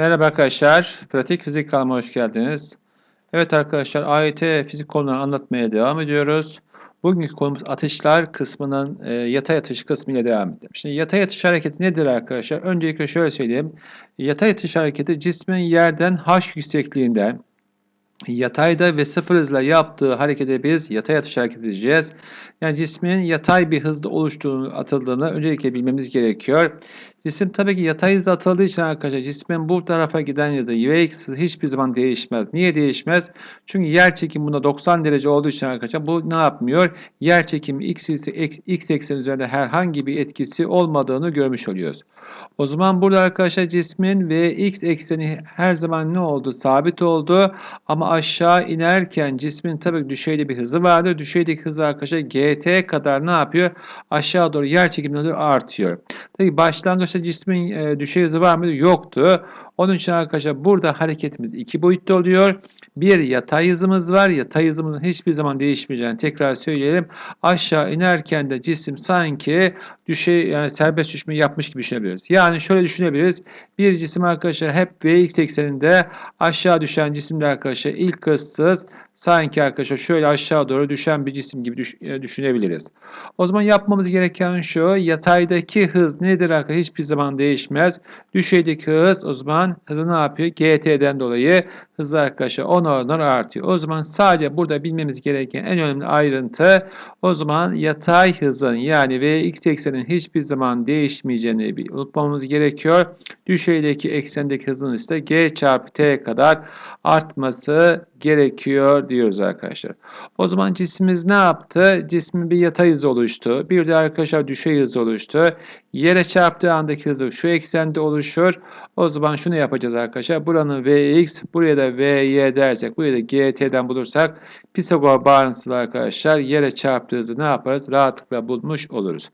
Merhaba arkadaşlar, Pratik Fizik kanalıma hoş geldiniz. Evet arkadaşlar, AYT fizik konularını anlatmaya devam ediyoruz. Bugünkü konumuz atışlar kısmının e, yatay atış kısmıyla devam edelim. Şimdi yatay atış hareketi nedir arkadaşlar? Öncelikle şöyle söyleyeyim. Yatay atış hareketi cismin yerden h yüksekliğinden yatayda ve sıfır hızla yaptığı harekete biz yatay atış hareket edeceğiz. Yani cismin yatay bir hızda oluştuğunu, atıldığını öncelikle bilmemiz gerekiyor. Cisim tabii ki yatay hızla atıldığı için arkadaşlar cismin bu tarafa giden hızı Vx hızı hiçbir zaman değişmez. Niye değişmez? Çünkü yer çekimi bunda 90 derece olduğu için arkadaşlar bu ne yapmıyor? Yer çekimi x x, x eksen üzerinde herhangi bir etkisi olmadığını görmüş oluyoruz. O zaman burada arkadaşlar cismin ve x ekseni her zaman ne oldu? Sabit oldu. Ama aşağı inerken cismin tabii düşeyde bir hızı vardı. Düşeydeki hızı arkadaşlar gt kadar ne yapıyor? Aşağı doğru yer çekimine doğru artıyor. Tabii başlangıçta cismin e, düşey hızı var mıydı? Yoktu. Onun için arkadaşlar burada hareketimiz iki boyutlu oluyor. Bir yatay hızımız var. Yatay hızımızın hiçbir zaman değişmeyeceğini tekrar söyleyelim. Aşağı inerken de cisim sanki düşey yani serbest düşme yapmış gibi düşünebiliriz. Yani şöyle düşünebiliriz. Bir cisim arkadaşlar hep Vx ekseninde aşağı düşen cisimde arkadaşlar ilk hızsız sanki arkadaşlar şöyle aşağı doğru düşen bir cisim gibi e, düşünebiliriz. O zaman yapmamız gereken şu yataydaki hız nedir arkadaşlar hiçbir zaman değişmez. Düşeydeki hız o zaman hızı ne yapıyor? GT'den dolayı hızı arkadaşlar 10 oranlar artıyor. O zaman sadece burada bilmemiz gereken en önemli ayrıntı o zaman yatay hızın yani Vx eksenin hiçbir zaman değişmeyeceğini bir unutmamamız gerekiyor. Düşeydeki eksendeki hızın ise G çarpı T kadar artması gerekiyor diyoruz arkadaşlar. O zaman cismimiz ne yaptı? Cismin bir yatay hızı oluştu. Bir de arkadaşlar düşey hızı oluştu. Yere çarptığı andaki hızı şu eksende oluşur. O zaman şunu yapacağız arkadaşlar. Buranın Vx, buraya da Vy dersek, buraya da Gt'den bulursak Pisagor bağıntısı arkadaşlar yere çarptığı ne yaparız? Rahatlıkla bulmuş oluruz.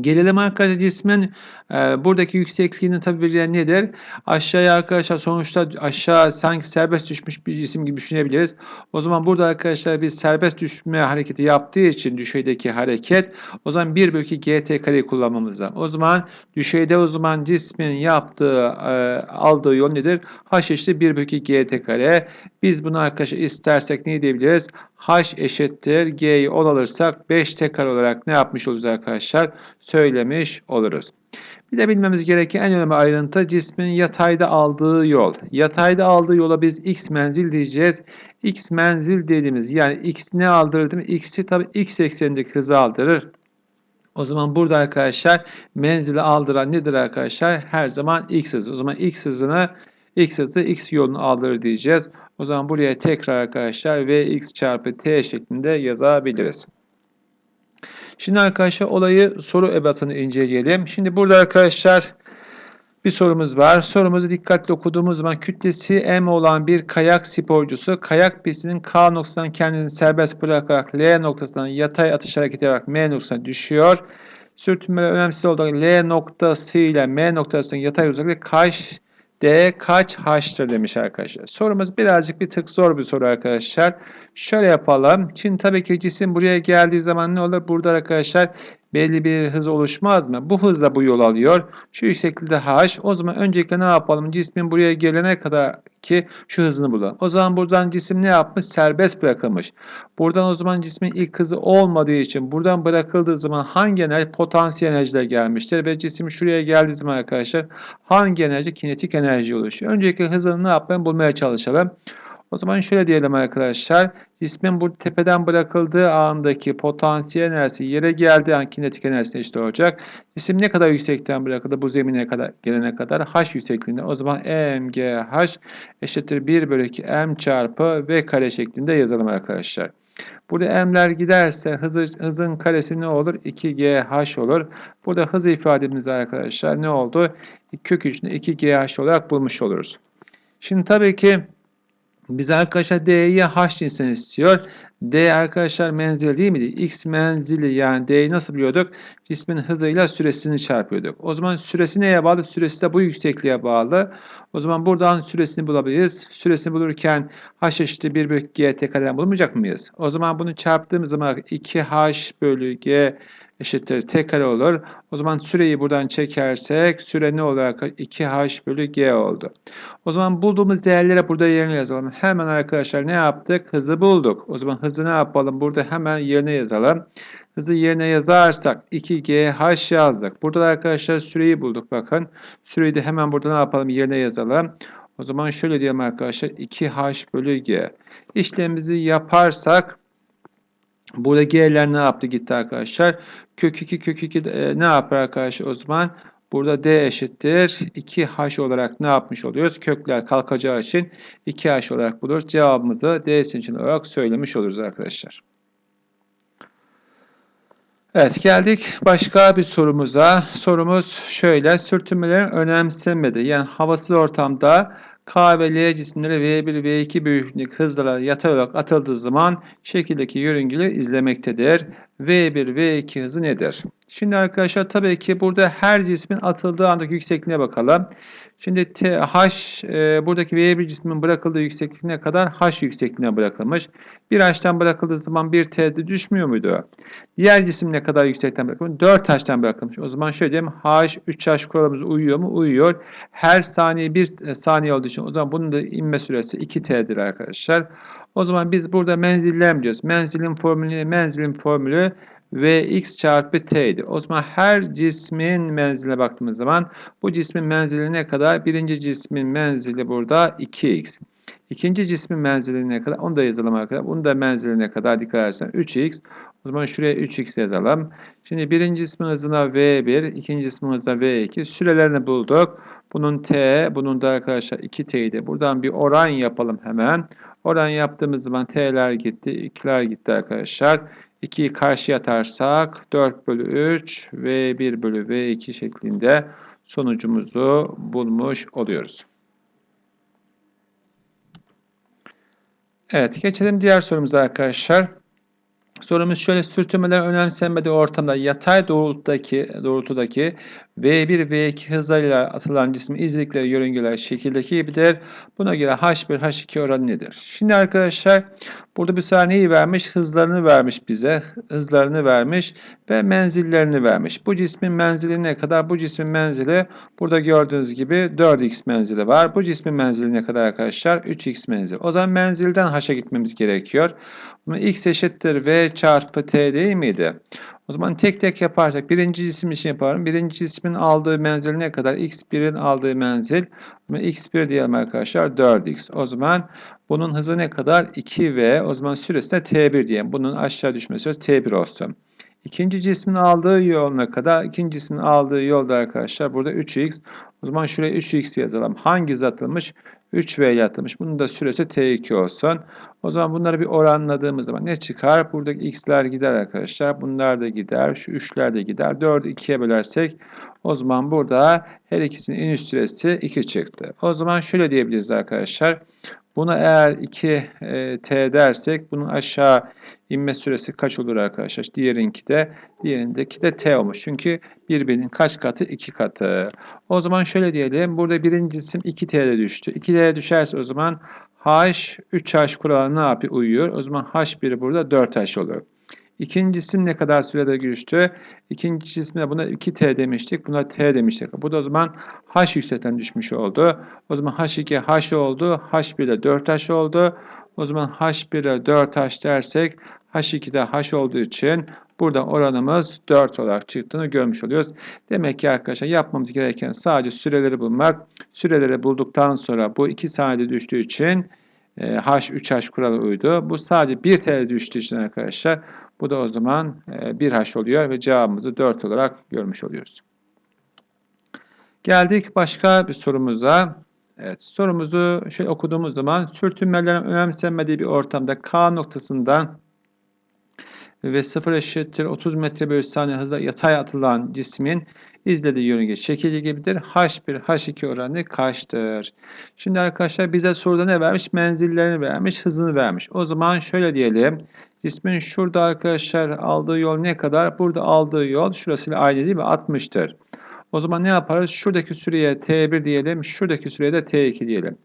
Gelelim arkadaşlar cismin e, buradaki yüksekliğini tabi belirleyen nedir? Aşağıya arkadaşlar sonuçta aşağı sanki serbest düşmüş bir cisim gibi düşünebiliriz. O zaman burada arkadaşlar biz serbest düşme hareketi yaptığı için düşeydeki hareket o zaman 1 bölü 2 gt kareyi kullanmamız lazım. O zaman düşeyde o zaman cismin yaptığı e, aldığı yol nedir? h eşittir 1 bölü 2 gt kare. Biz bunu arkadaşlar istersek ne diyebiliriz? H eşittir g'yi 10 alırsak 5 tekrar olarak ne yapmış oluruz arkadaşlar? Söylemiş oluruz. Bir de bilmemiz gereken en önemli ayrıntı cismin yatayda aldığı yol. Yatayda aldığı yola biz x menzil diyeceğiz. x menzil dediğimiz yani x ne aldırır değil mi? x'i tabii x eksenindeki hızı aldırır. O zaman burada arkadaşlar menzili aldıran nedir arkadaşlar? Her zaman x hızı. O zaman x hızını x hızı x yolunu aldırır diyeceğiz. O zaman buraya tekrar arkadaşlar vx çarpı t şeklinde yazabiliriz. Şimdi arkadaşlar olayı soru ebatını inceleyelim. Şimdi burada arkadaşlar bir sorumuz var. Sorumuzu dikkatli okuduğumuz zaman kütlesi m olan bir kayak sporcusu kayak pistinin K noktasından kendini serbest bırakarak L noktasından yatay atış hareketi yaparak M noktasına düşüyor. Sürtünmeler önemsiz olarak L noktası ile M noktasının yatay uzaklığı kaç D kaç H'tır demiş arkadaşlar. Sorumuz birazcık bir tık zor bir soru arkadaşlar. Şöyle yapalım. Şimdi tabii ki cisim buraya geldiği zaman ne olur? Burada arkadaşlar belli bir hız oluşmaz mı? Bu hızla bu yol alıyor. Şu yükseklikte h. O zaman öncelikle ne yapalım? Cismin buraya gelene kadar ki şu hızını bulalım. O zaman buradan cisim ne yapmış? Serbest bırakılmış. Buradan o zaman cismin ilk hızı olmadığı için buradan bırakıldığı zaman hangi enerji? Potansiyel enerjiler gelmiştir. Ve cisim şuraya geldiği zaman arkadaşlar hangi enerji? Kinetik enerji oluşuyor. Öncelikle hızını ne yapalım? Bulmaya çalışalım. O zaman şöyle diyelim arkadaşlar. Cismin bu tepeden bırakıldığı andaki potansiyel enerjisi yere geldiği an kinetik enerjisi eşit olacak. Cisim ne kadar yüksekten bırakıldı bu zemine kadar gelene kadar h yüksekliğinde. O zaman mgh eşittir 1 bölü 2 m çarpı v kare şeklinde yazalım arkadaşlar. Burada m'ler giderse hızı, hızın karesi ne olur? 2gh olur. Burada hız ifademiz arkadaşlar ne oldu? Kök içinde 2gh olarak bulmuş oluruz. Şimdi tabii ki biz arkadaşlar D'yi H cinsinden istiyor. D arkadaşlar menzil değil miydi? X menzili yani D'yi nasıl biliyorduk? Cismin hızıyla süresini çarpıyorduk. O zaman süresi neye bağlı? Süresi de bu yüksekliğe bağlı. O zaman buradan süresini bulabiliriz. Süresini bulurken h eşittir 1 bölü g t kareden bulmayacak mıyız? O zaman bunu çarptığımız zaman 2h bölü g eşittir t kare olur. O zaman süreyi buradan çekersek süre ne olarak 2h bölü g oldu. O zaman bulduğumuz değerlere burada yerine yazalım. Hemen arkadaşlar ne yaptık? Hızı bulduk. O zaman hızı ne yapalım? Burada hemen yerine yazalım. Hızı yerine yazarsak 2GH yazdık. Burada da arkadaşlar süreyi bulduk bakın. Süreyi de hemen burada ne yapalım? Yerine yazalım. O zaman şöyle diyelim arkadaşlar 2H bölü G. İşlemimizi yaparsak Burada G'ler ne yaptı gitti arkadaşlar. Kök 2 kök 2 e, ne yapar arkadaşlar o zaman? Burada D eşittir 2H olarak ne yapmış oluyoruz? Kökler kalkacağı için 2H olarak buluruz. Cevabımızı D seçeneği olarak söylemiş oluruz arkadaşlar. Evet geldik başka bir sorumuza. Sorumuz şöyle. Sürtünmelerin önemsenmedi. Yani havasız ortamda K ve L cisimleri V1 V2 büyüklük hızlara yatay olarak atıldığı zaman şekildeki yörüngeleri izlemektedir. V1 V2 hızı nedir? Şimdi arkadaşlar tabii ki burada her cismin atıldığı andaki yüksekliğine bakalım. Şimdi T, H e, buradaki V1 cismin bırakıldığı yükseklik ne kadar? H yüksekliğine bırakılmış. Bir H'tan bırakıldığı zaman bir T'de düşmüyor muydu? Diğer cisim ne kadar yüksekten bırakılmış? 4 H'tan bırakılmış. O zaman şöyle diyeyim. H 3H kuralımız uyuyor mu? Uyuyor. Her saniye 1 saniye olduğu için o zaman bunun da inme süresi 2T'dir arkadaşlar. O zaman biz burada menziller diyoruz. Menzilin formülü, menzilin formülü Vx çarpı t'ydi. O zaman her cismin menziline baktığımız zaman bu cismin menzili ne kadar? Birinci cismin menzili burada 2x. İkinci cismin menzili ne kadar? Onu da yazalım arkadaşlar. Bunun da menzili ne kadar? Dikkat edersen 3x. O zaman şuraya 3x yazalım. Şimdi birinci cismin hızına v1, ikinci cismin hızına v2. Sürelerini bulduk. Bunun t, bunun da arkadaşlar 2t'ydi. Buradan bir oran yapalım hemen. Oran yaptığımız zaman t'ler gitti, 2'ler gitti arkadaşlar. 2'yi karşıya atarsak 4 bölü 3 ve 1 bölü V2 şeklinde sonucumuzu bulmuş oluyoruz. Evet geçelim diğer sorumuza arkadaşlar. Sorumuz şöyle sürtünmeler önemsenmediği ortamda yatay doğrultudaki, doğrultudaki V1 V2 hızlarıyla atılan cismin izledikleri yörüngeler şekildeki gibidir. Buna göre H1 H2 oranı nedir? Şimdi arkadaşlar burada bir saniyeyi vermiş, hızlarını vermiş bize. Hızlarını vermiş ve menzillerini vermiş. Bu cismin menzili ne kadar? Bu cismin menzili burada gördüğünüz gibi 4x menzili var. Bu cismin menzili ne kadar arkadaşlar? 3x menzili. O zaman menzilden H'a gitmemiz gerekiyor. X eşittir v çarpı t değil miydi? O zaman tek tek yaparsak birinci cisim için yaparım. Birinci cismin aldığı menzil ne kadar? x1'in aldığı menzil. x1 diyelim arkadaşlar 4x. O zaman bunun hızı ne kadar? 2v. O zaman süresi de t1 diyelim. Bunun aşağı düşme süresi t1 olsun. İkinci cismin aldığı yol ne kadar? İkinci cismin aldığı yolda arkadaşlar burada 3x. O zaman şuraya 3x yazalım. Hangi hız atılmış? 3v ile atılmış. Bunun da süresi t2 olsun. O zaman bunları bir oranladığımız zaman ne çıkar? Buradaki x'ler gider arkadaşlar. Bunlar da gider. Şu 3'ler de gider. 4'ü 2'ye bölersek o zaman burada her ikisinin iniş süresi 2 çıktı. O zaman şöyle diyebiliriz arkadaşlar. Buna eğer 2t e, dersek bunun aşağı inme süresi kaç olur arkadaşlar? Diğerinki de diğerindeki de t olmuş. Çünkü birbirinin kaç katı? 2 katı. O zaman şöyle diyelim. Burada birinci cisim 2t'ye düştü. 2t'ye düşerse o zaman h 3h kuralı ne yapıyor? Uyuyor. O zaman h1 burada 4h olur. İkinci cisim ne kadar sürede düştü? İkinci cisimde buna 2t demiştik. Buna t demiştik. Bu da o zaman h yüksekten düşmüş oldu. O zaman h2 h oldu. h1 de 4h oldu. O zaman h1'e 4h dersek h2'de h olduğu için burada oranımız 4 olarak çıktığını görmüş oluyoruz. Demek ki arkadaşlar yapmamız gereken sadece süreleri bulmak. Süreleri bulduktan sonra bu 2 saniyede düştüğü için e, h 3h kuralı uydu. Bu sadece 1 TL düştüğü için arkadaşlar bu da o zaman 1H e, oluyor ve cevabımızı 4 olarak görmüş oluyoruz. Geldik başka bir sorumuza. Evet, sorumuzu şöyle okuduğumuz zaman sürtünmelerin önemsenmediği bir ortamda K noktasından ve 0 eşittir 30 metre bölü saniye hızla yatay atılan cismin izlediği yörünge şekilli gibidir. H1, H2 oranı kaçtır? Şimdi arkadaşlar bize soruda ne vermiş? Menzillerini vermiş, hızını vermiş. O zaman şöyle diyelim. Cismin şurada arkadaşlar aldığı yol ne kadar? Burada aldığı yol şurasıyla aynı değil mi? 60'tır. O zaman ne yaparız? Şuradaki süreye T1 diyelim. Şuradaki süreye de T2 diyelim.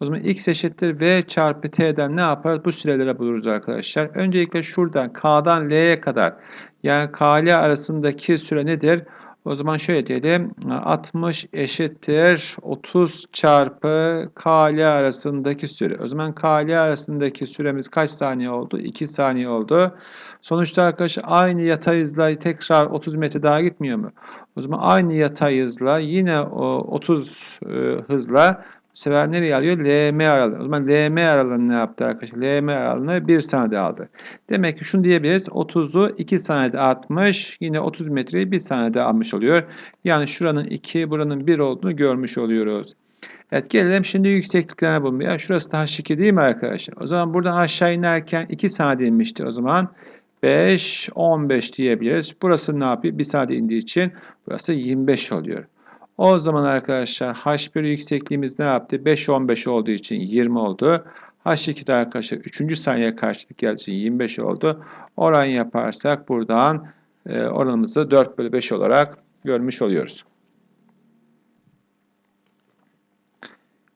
O zaman x eşittir V çarpı T'den ne yaparız? Bu sürelere buluruz arkadaşlar. Öncelikle şuradan K'dan L'ye kadar yani K ile arasındaki süre nedir? O zaman şöyle diyelim. 60 eşittir 30 çarpı K ile arasındaki süre. O zaman K ile arasındaki süremiz kaç saniye oldu? 2 saniye oldu. Sonuçta arkadaşlar aynı yatay hızla tekrar 30 metre daha gitmiyor mu? O zaman aynı yatay hızla yine o 30 e, hızla sefer nereye alıyor? LM aralığı. O zaman LM aralığını ne yaptı arkadaşlar? LM aralığını 1 saniyede aldı. Demek ki şunu diyebiliriz. 30'u 2 saniyede atmış. Yine 30 metreyi 1 saniyede almış oluyor. Yani şuranın 2, buranın 1 olduğunu görmüş oluyoruz. Evet gelelim şimdi yüksekliklerine bulmaya. Şurası da H2 değil mi arkadaşlar? O zaman buradan aşağı inerken 2 saniye inmişti o zaman. 5, 15 diyebiliriz. Burası ne yapıyor? 1 saniye indiği için burası 25 oluyor. O zaman arkadaşlar H1 yüksekliğimiz ne yaptı? 5, 15 olduğu için 20 oldu. H2'de arkadaşlar 3. saniye karşılık geldiği için 25 oldu. Oran yaparsak buradan e, oranımızı 4 bölü 5 olarak görmüş oluyoruz.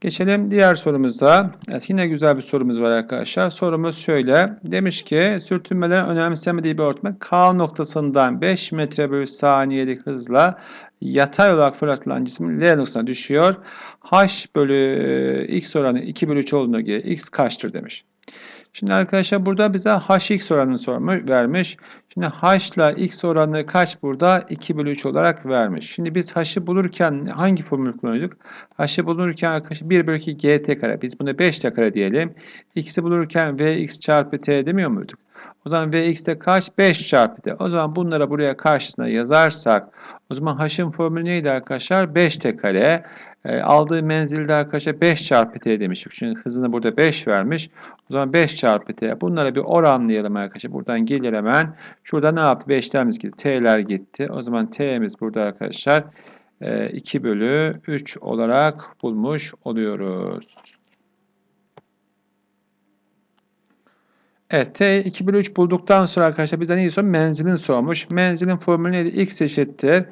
Geçelim diğer sorumuza. Evet, yine güzel bir sorumuz var arkadaşlar. Sorumuz şöyle. Demiş ki sürtünmelerin önemsemediği bir ortam K noktasından 5 metre bölü saniyelik hızla yatay olarak fırlatılan cisim L noktasına düşüyor. H bölü e, x oranı 2 bölü 3 olduğuna göre x kaçtır demiş. Şimdi arkadaşlar burada bize hx oranını sormuş, vermiş. Şimdi h ile x oranı kaç burada? 2 bölü 3 olarak vermiş. Şimdi biz h'ı bulurken hangi formülü kullanıyorduk? h'ı bulurken arkadaşlar 1 bölü 2 gt kare. Biz buna 5 t kare diyelim. x'i bulurken vx çarpı t demiyor muyduk? O zaman vx de kaç? 5 çarpı t. O zaman bunlara buraya karşısına yazarsak o zaman h'ın formülü neydi arkadaşlar? 5 t kare. E, aldığı menzilde arkadaşlar 5 çarpı t demiştik. Çünkü hızını burada 5 vermiş. O zaman 5 çarpı t. Bunlara bir oranlayalım arkadaşlar. Buradan gelir hemen. Şurada ne yaptı? 5'lerimiz gitti. T'ler gitti. O zaman t'miz burada arkadaşlar 2 bölü 3 olarak bulmuş oluyoruz. Evet, T 2 bölü 3 bulduktan sonra arkadaşlar bizden neyi sormuş? Menzilin sormuş. Menzilin formülü neydi? X eşittir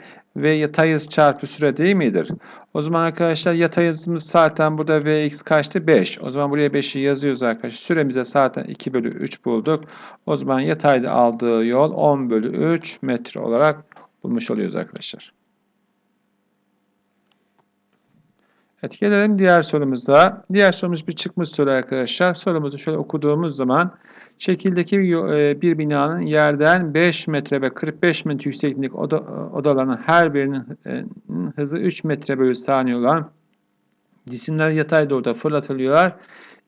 ve yatay hız çarpı süre değil midir? O zaman arkadaşlar yatay hızımız zaten burada Vx kaçtı? 5. O zaman buraya 5'i yazıyoruz arkadaşlar. Süremize zaten 2 bölü 3 bulduk. O zaman yatayda aldığı yol 10 bölü 3 metre olarak bulmuş oluyoruz arkadaşlar. Evet gelelim diğer sorumuza. Diğer sorumuz bir çıkmış soru arkadaşlar. Sorumuzu şöyle okuduğumuz zaman şekildeki bir binanın yerden 5 metre ve 45 metre yükseklik oda, odalarının her birinin hızı 3 metre bölü saniye olan cisimler yatay doğruda fırlatılıyorlar.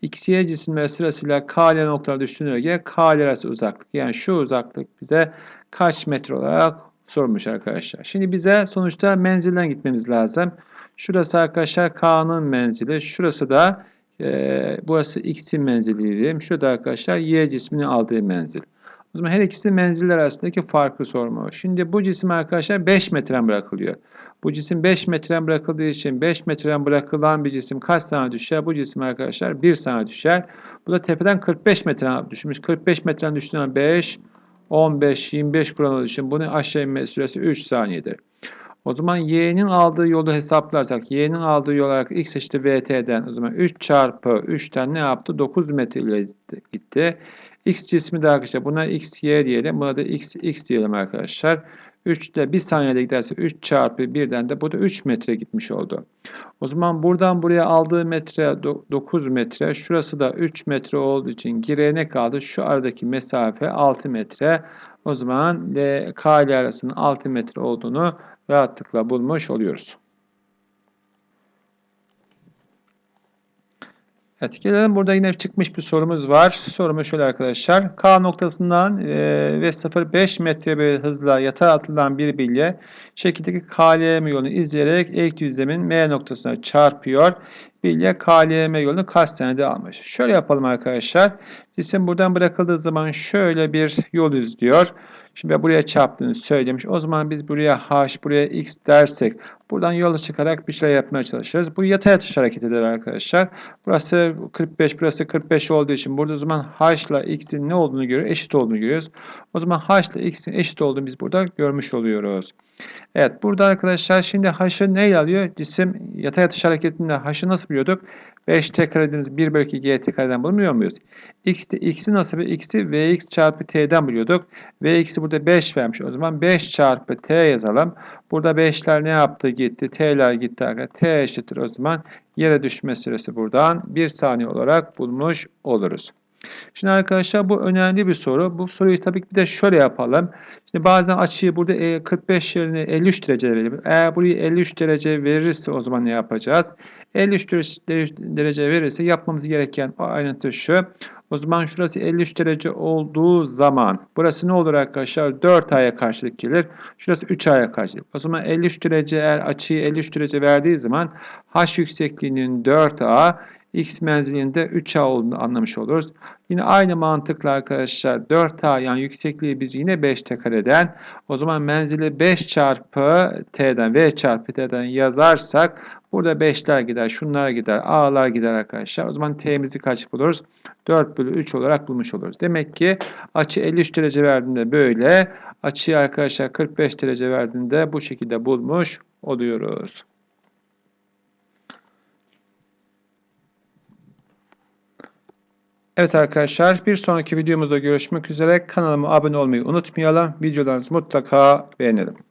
X, Y cisimler sırasıyla K ile noktalar düşünülüyor göre K ile arası uzaklık. Yani şu uzaklık bize kaç metre olarak sormuş arkadaşlar. Şimdi bize sonuçta menzilden gitmemiz lazım. Şurası arkadaşlar K'nın menzili. Şurası da e, burası X'in menzili diyelim. Şurada arkadaşlar Y cisminin aldığı menzil. O zaman her ikisi menziller arasındaki farkı sormuş. Şimdi bu cisim arkadaşlar 5 metreden bırakılıyor. Bu cisim 5 metreden bırakıldığı için 5 metreden bırakılan bir cisim kaç saniye düşer? Bu cisim arkadaşlar 1 saniye düşer. Bu da tepeden 45 metreden düşmüş. 45 metreden düştüğünden 5, 15, 25 kuran için bunun aşağı inme süresi 3 saniyedir. O zaman y'nin aldığı yolu hesaplarsak y'nin aldığı yol olarak x eşittir vt'den o zaman 3 çarpı 3'ten ne yaptı? 9 metre ile gitti. x cismi de arkadaşlar buna x y diyelim. Buna da x x diyelim arkadaşlar. 3 ile 1 saniyede giderse 3 çarpı 1'den de bu da 3 metre gitmiş oldu. O zaman buradan buraya aldığı metre 9 metre. Şurası da 3 metre olduğu için geriye ne kaldı? Şu aradaki mesafe 6 metre. O zaman K ile arasının 6 metre olduğunu rahatlıkla bulmuş oluyoruz. Evet gelelim burada yine çıkmış bir sorumuz var. Sorumuz şöyle arkadaşlar. K noktasından e, ve 0,5 metre bir hızla yatay atılan bir bilye şekildeki KLM yolunu izleyerek ilk düzlemin M noktasına çarpıyor. Bilye KLM yolunu kaç senede almış. Şöyle yapalım arkadaşlar. Cisim buradan bırakıldığı zaman şöyle bir yol izliyor. Şimdi ben buraya çarptığını söylemiş. O zaman biz buraya h, buraya x dersek buradan yola çıkarak bir şey yapmaya çalışırız. Bu yatay atış hareket eder arkadaşlar. Burası 45, burası 45 olduğu için burada o zaman h ile x'in ne olduğunu görüyoruz? Eşit olduğunu görüyoruz. O zaman h ile x'in eşit olduğunu biz burada görmüş oluyoruz. Evet burada arkadaşlar şimdi h'ı neyle alıyor? Cisim yatay atış hareketinde h'ı nasıl buluyorduk? 5t kare dediğimiz 1 bölü 2 gt kareden bulmuyor muyuz? X'te x'i nasıl bir x'i vx çarpı t'den buluyorduk. vx'i burada 5 vermiş. O zaman 5 çarpı t yazalım. Burada 5'ler ne yaptı gitti? T'ler gitti arkadaşlar. T eşittir o zaman yere düşme süresi buradan 1 saniye olarak bulmuş oluruz. Şimdi arkadaşlar bu önemli bir soru. Bu soruyu tabii ki de şöyle yapalım. Şimdi bazen açıyı burada e, 45 yerine 53 derece verelim. Eğer burayı 53 derece verirse o zaman ne yapacağız? 53 derece verirse yapmamız gereken o ayrıntı şu. O zaman şurası 53 derece olduğu zaman burası ne olur arkadaşlar? 4 aya karşılık gelir. Şurası 3 aya karşılık. O zaman 53 derece eğer açıyı 53 derece verdiği zaman h yüksekliğinin 4a x menzilinde 3a olduğunu anlamış oluruz. Yine aynı mantıkla arkadaşlar 4a yani yüksekliği biz yine 5t kareden o zaman menzili 5 çarpı t'den v çarpı t'den yazarsak burada 5'ler gider şunlar gider a'lar gider arkadaşlar. O zaman t'mizi kaç buluruz? 4 bölü 3 olarak bulmuş oluruz. Demek ki açı 53 derece verdiğinde böyle açıyı arkadaşlar 45 derece verdiğinde bu şekilde bulmuş oluyoruz. Evet arkadaşlar bir sonraki videomuzda görüşmek üzere. Kanalıma abone olmayı unutmayalım. Videolarınızı mutlaka beğenelim.